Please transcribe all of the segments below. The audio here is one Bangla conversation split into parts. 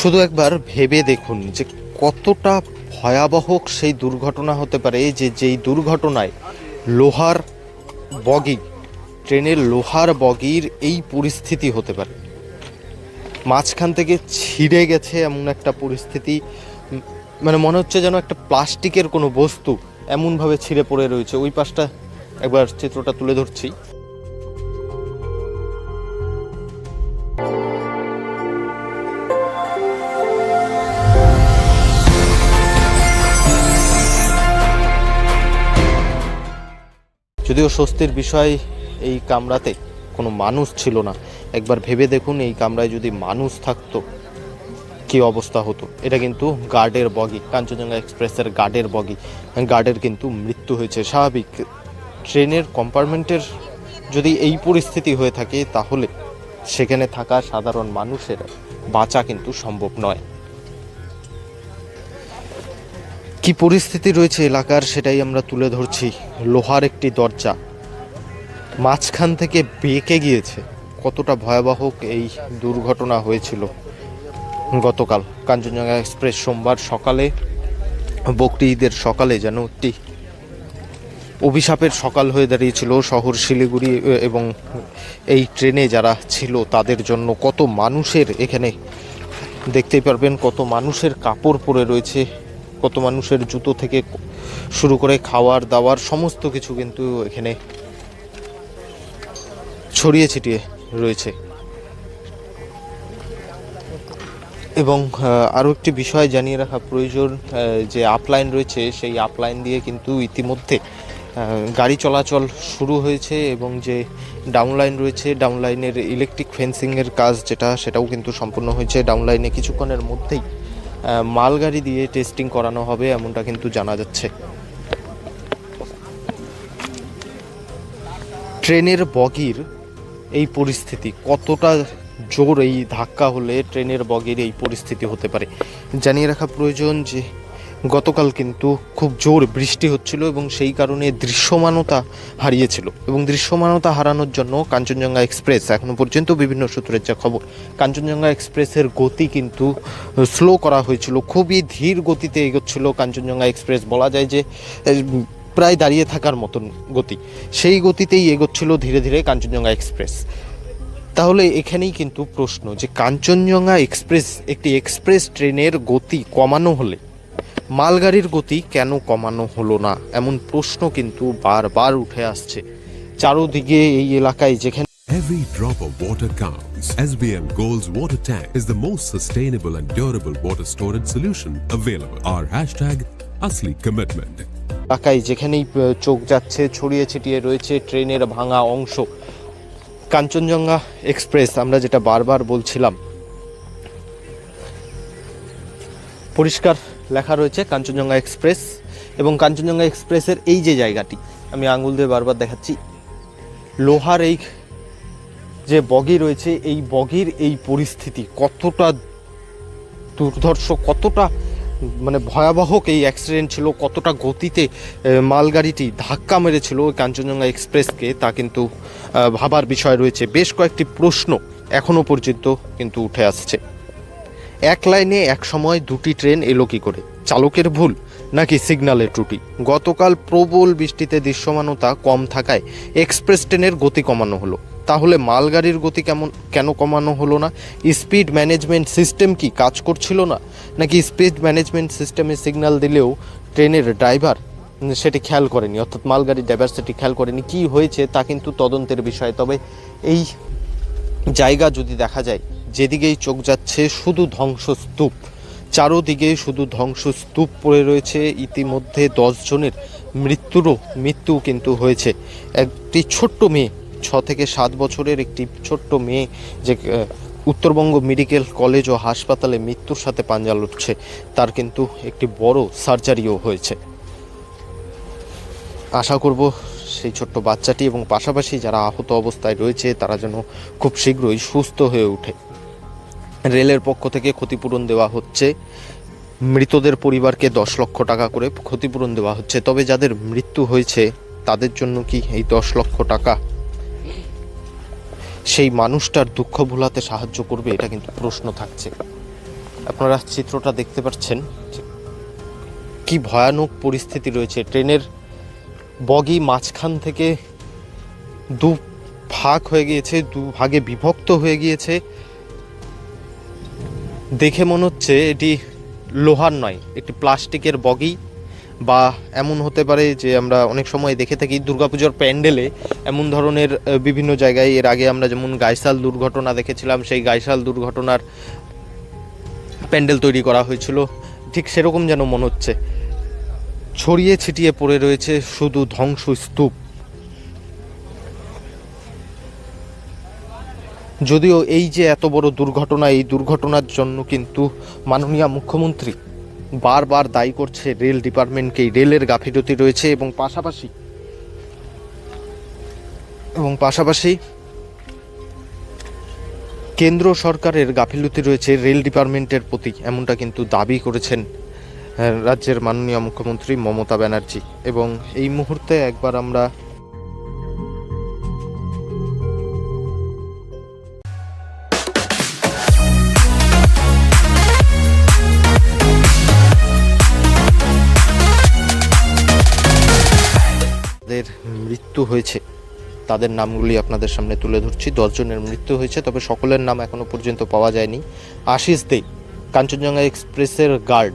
শুধু একবার ভেবে দেখুন যে কতটা ভয়াবহ সেই দুর্ঘটনা হতে পারে যে যেই দুর্ঘটনায় লোহার বগি, ট্রেনের লোহার বগির এই পরিস্থিতি হতে পারে। মাঝখান থেকে ছিঁড়ে গেছে এমন একটা পরিস্থিতি মানে মনে হচ্ছে যেন একটা প্লাস্টিকের কোনো বস্তু এমনভাবে ছিঁড়ে পড়ে রয়েছে। ওই পাশটা একবার চিত্রটা তুলে ধরছি। যদিও স্বস্তির বিষয় এই কামরাতে কোনো মানুষ ছিল না। একবার ভেবে দেখুন এই কামরায় যদি মানুষ থাকতো, কি অবস্থা হতো? এটা কিন্তু গার্ডের বগি, কাঞ্চনজঙ্ঘা এক্সপ্রেসের গার্ডের বগি। গার্ডের কিন্তু মৃত্যু হয়েছে, স্বাভাবিক। ট্রেনের কম্পার্টমেন্টের যদি এই পরিস্থিতি হয়ে থাকে, তাহলে সেখানে থাকা সাধারণ মানুষের বাঁচা কিন্তু সম্ভব নয়। কি পরিস্থিতি রয়েছে এলাকার সেটাই আমরা তুলে ধরছি। লোহার একটি দরজা। মাঝখান থেকে বেঁকে গিয়েছে। কতটা ভয়াবহ এই দুর্ঘটনা হয়েছিল। গতকাল কাঞ্চনজঙ্ঘা এক্সপ্রেস সোমবার সকালে বকরি ঈদের সকালে যেন একটি অভিশাপের সকাল হয়ে দাঁড়িয়েছিল শহর শিলিগুড়ি এবং এই ট্রেনে যারা ছিল তাদের জন্য। কত মানুষের এখানে দেখতেই পারবেন, কত মানুষের কাপড় পরে রয়েছে কত মানুষের জুতো থেকে শুরু করে খাওয়ার, দাওয়ার সমস্ত কিছু কিন্তু এখানে ছড়িয়ে ছিটিয়ে রয়েছে। এবং আরও একটি বিষয় জানিয়ে রাখা প্রয়োজন যে আপলাইন রয়েছে, সেই আপলাইন দিয়ে কিন্তু ইতিমধ্যে গাড়ি চলাচল শুরু হয়েছে এবং যে ডাউনলাইন রয়েছে ডাউনলাইনের ইলেকট্রিক ফেন্সিংয়ের কাজ যেটা, সেটাও কিন্তু সম্পূর্ণ হয়েছে। ডাউনলাইনে কিছুক্ষণের মধ্যেই মালগাড়ি দিয়ে টেস্টিং করানো হবে এমনটা কিন্তু জানা যাচ্ছে। ট্রেনের বগির এই পরিস্থিতি, কতটা জোর এই ধাক্কা হলে ট্রেনের বগির এই পরিস্থিতি হতে পারে? জানিয়ে রাখা প্রয়োজন যে গতকাল কিন্তু খুব জোর বৃষ্টি হচ্ছিল এবং সেই কারণে দৃশ্যমানতা হারিয়েছিল এবং দৃশ্যমানতা হারানোর জন্য কাঞ্চনজঙ্ঘা এক্সপ্রেস এখনও পর্যন্ত বিভিন্ন সূত্রের যা খবর, কাঞ্চনজঙ্ঘা এক্সপ্রেসের গতি কিন্তু স্লো করা হয়েছিল, খুবই ধীর গতিতে এগোচ্ছিল কাঞ্চনজঙ্ঘা এক্সপ্রেস বলা যায় যে প্রায় দাঁড়িয়ে থাকার মতন গতি। সেই গতিতেই এগোচ্ছিল ধীরে ধীরে কাঞ্চনজঙ্ঘা এক্সপ্রেস। তাহলে এখানেই কিন্তু প্রশ্ন যে কাঞ্চনজঙ্ঘা এক্সপ্রেস একটি এক্সপ্রেস ট্রেনের গতি কমানো হলে মালগাড়ির গতি কেন কমানো হলো না এমন প্রশ্ন কিন্তু বারবার উঠে আসছে চারোদিকে এই এলাকায় যেখানে Every drop of water counts. SBM Gold's water tank is the most sustainable and durable water storage solution available. Our hashtag Asli Commitment. এলাকায় যেখানেই চোখ যাচ্ছে ছড়িয়ে ছিটিয়ে রয়েছে ট্রেনের ভাঙা অংশ কাঞ্চনজঙ্ঘা এক্সপ্রেস আমরা যেটা বারবার বলছিলাম পরিষ্কার লেখা রয়েছে কাঞ্চনজঙ্ঘা এক্সপ্রেস এবং কাঞ্চনজঙ্ঘা এক্সপ্রেসের এই যে জায়গাটি, আমি আঙুল দিয়ে বারবার দেখাচ্ছি, লোহার এই যে বগি রয়েছে, এই বগির এই পরিস্থিতি কতটা দুর্ধর্ষ, কতটা মানে ভয়াবহ এই অ্যাক্সিডেন্ট ছিল, কতটা গতিতে মালগাড়িটি ধাক্কা মেরেছিল ওই কাঞ্চনজঙ্ঘা এক্সপ্রেসকে, তা কিন্তু ভাবার বিষয় রয়েছে। বেশ কয়েকটি প্রশ্ন এখনও পর্যন্ত কিন্তু উঠে আসছে। এক লাইনে এক সময় দুটি ট্রেন এলো কি করে? চালকের ভুল নাকি সিগন্যালের ত্রুটি? গতকাল প্রবল বৃষ্টিতে দৃশ্যমানতা কম থাকায় এক্সপ্রেস ট্রেনের গতি কমানো হলো। তাহলে মালগাড়ির গতি কেমন, কেন কমানো হলো না? স্পিড ম্যানেজমেন্ট সিস্টেম কি কাজ করছিল না? নাকি স্পিড ম্যানেজমেন্ট সিস্টেমে সিগন্যাল দিলেও ট্রেনের ড্রাইভার সেটি খেয়াল করেনি? অর্থাৎ মালগাড়ির ড্রাইভার সেটি খেয়াল করেনি। কি হয়েছে তা কিন্তু তদন্তের বিষয়। তবে এই জায়গা যদি দেখা যায় যেদিকেই চোখ যাচ্ছে শুধু ধ্বংসস্তূপ। চারোদিকে শুধু ধ্বংসস্তূপ পড়ে রয়েছে। ইতিমধ্যে দশ জনের মৃত্যুরও মৃত্যু কিন্তু হয়েছে। একটি ছোট্ট মেয়ে, ছ থেকে সাত বছরের একটি ছোট্ট মেয়ে যে উত্তরবঙ্গ মেডিকেল কলেজ ও হাসপাতালে মৃত্যুর সাথে পাঞ্জা লুটছে। তার কিন্তু একটি বড় সার্জারিও হয়েছে। আশা করব সেই ছোট্ট বাচ্চাটি এবং পাশাপাশি যারা আহত অবস্থায় রয়েছে, তারা যেন খুব শীঘ্রই সুস্থ হয়ে ওঠে। রেলের পক্ষ থেকে ক্ষতিপূরণ দেওয়া হচ্ছে। মৃতদের পরিবারকে দশ লক্ষ টাকা করে ক্ষতিপূরণ দেওয়া হচ্ছে। তবে যাদের মৃত্যু হয়েছে, তাদের জন্য কি এই দশ লক্ষ টাকা? সেই মানুষটার দুঃখ ভোলাতে সাহায্য করবে, এটা কিন্তু প্রশ্ন থাকছে। আপনারা চিত্রটা দেখতে পাচ্ছেন কি ভয়ানক পরিস্থিতি রয়েছে। ট্রেনের বগি মাঝখান থেকে দু ভাগ হয়ে গিয়েছে, দু ভাগে বিভক্ত হয়ে গিয়েছে। দেখে মনে হচ্ছে এটি লোহার নয়, একটি প্লাস্টিকের বগি বা এমন হতে পারে যে আমরা অনেক সময় দেখে থাকি দুর্গাপুজোর প্যান্ডেলে এমন ধরনের বিভিন্ন জায়গায়। এর আগে আমরা যেমন গাইসাল দুর্ঘটনা দেখেছিলাম, সেই গাইসাল দুর্ঘটনার প্যান্ডেল তৈরি করা হয়েছিল। ঠিক সেরকম যেন মনে হচ্ছে। ছড়িয়ে ছিটিয়ে পড়ে রয়েছে শুধু ধ্বংস যদিও এই যে এত বড় দুর্ঘটনা, এই দুর্ঘটনার জন্য কিন্তু মাননীয় মুখ্যমন্ত্রী বারবার দায়ী করছে রেল ডিপার্টমেন্টকে। রেলের গাফিলতি রয়েছে এবং পাশাপাশি এবং পাশাপাশি কেন্দ্র সরকারের গাফিলতি রয়েছে রেল ডিপার্টমেন্টের প্রতি, এমনটা কিন্তু দাবি করেছেন রাজ্যের মাননীয় মুখ্যমন্ত্রী মমতা ব্যানার্জি। এবং এই মুহূর্তে একবার আমরা মৃত্যু হয়েছে। তাদের নামগুলি আপনাদের সামনে তুলে ধরছি। দশজনের মৃত্যু হয়েছে, তবে সকলের নাম এখনও পর্যন্ত পাওয়া যায়নি। আশিস দে, কাঞ্চনজঙ্ঘা এক্সপ্রেসের গার্ড।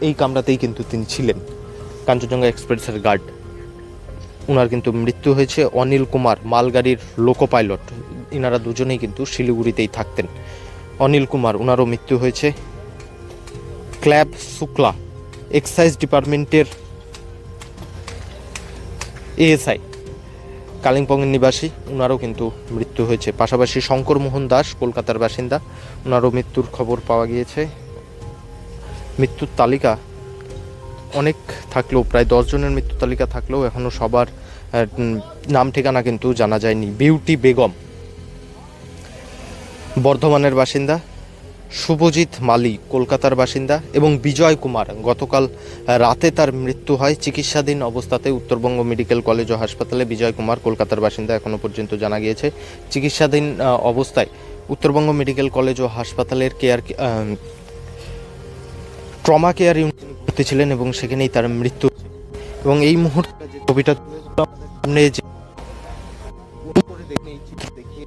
এই কামরাতেই কিন্তু তিনি ছিলেন, কাঞ্চনজঙ্ঘা এক্সপ্রেসের গার্ড। ওনার কিন্তু মৃত্যু হয়েছে। অনিল কুমার, মালগাড়ির লোকো পাইলট ইনারা দুজনেই কিন্তু শিলিগুড়িতেই থাকতেন। অনিল কুমার ওনারও মৃত্যু হয়েছে। ক্ল্যাব শুক্লা, এক্সাইজ ডিপার্টমেন্টের এএসআই। কালিম্পংয়ের নিবাসী ওনারও কিন্তু মৃত্যু হয়েছে। পাশাপাশি শঙ্কর মোহন দাস, কলকাতার বাসিন্দা ওনারও মৃত্যুর খবর পাওয়া গিয়েছে। মৃত্যুর তালিকা অনেক থাকলেও, প্রায় দশজনের মৃত্যু তালিকা থাকলেও এখনও সবার নাম ঠিকানা কিন্তু জানা যায়নি। বিউটি বেগম, বর্ধমানের বাসিন্দা শুভজিৎ মালি, কলকাতার বাসিন্দা, এবং বিজয় কুমার। গতকাল রাতে তার মৃত্যু হয় চিকিৎসাধীন অবস্থাতে উত্তরবঙ্গ মেডিকেল কলেজ ও হাসপাতালে। বিজয় কুমার, কলকাতার বাসিন্দা এখনও পর্যন্ত জানা গিয়েছে চিকিৎসাধীন অবস্থায়। উত্তরবঙ্গ মেডিকেল কলেজ ও হাসপাতালের কেয়ার ট্রমা কেয়ার ইউনিটে ছিলেন এবং সেখানেই তার মৃত্যু এবং এই মুহূর্তে ছবিটা সামনে যে দেখিয়ে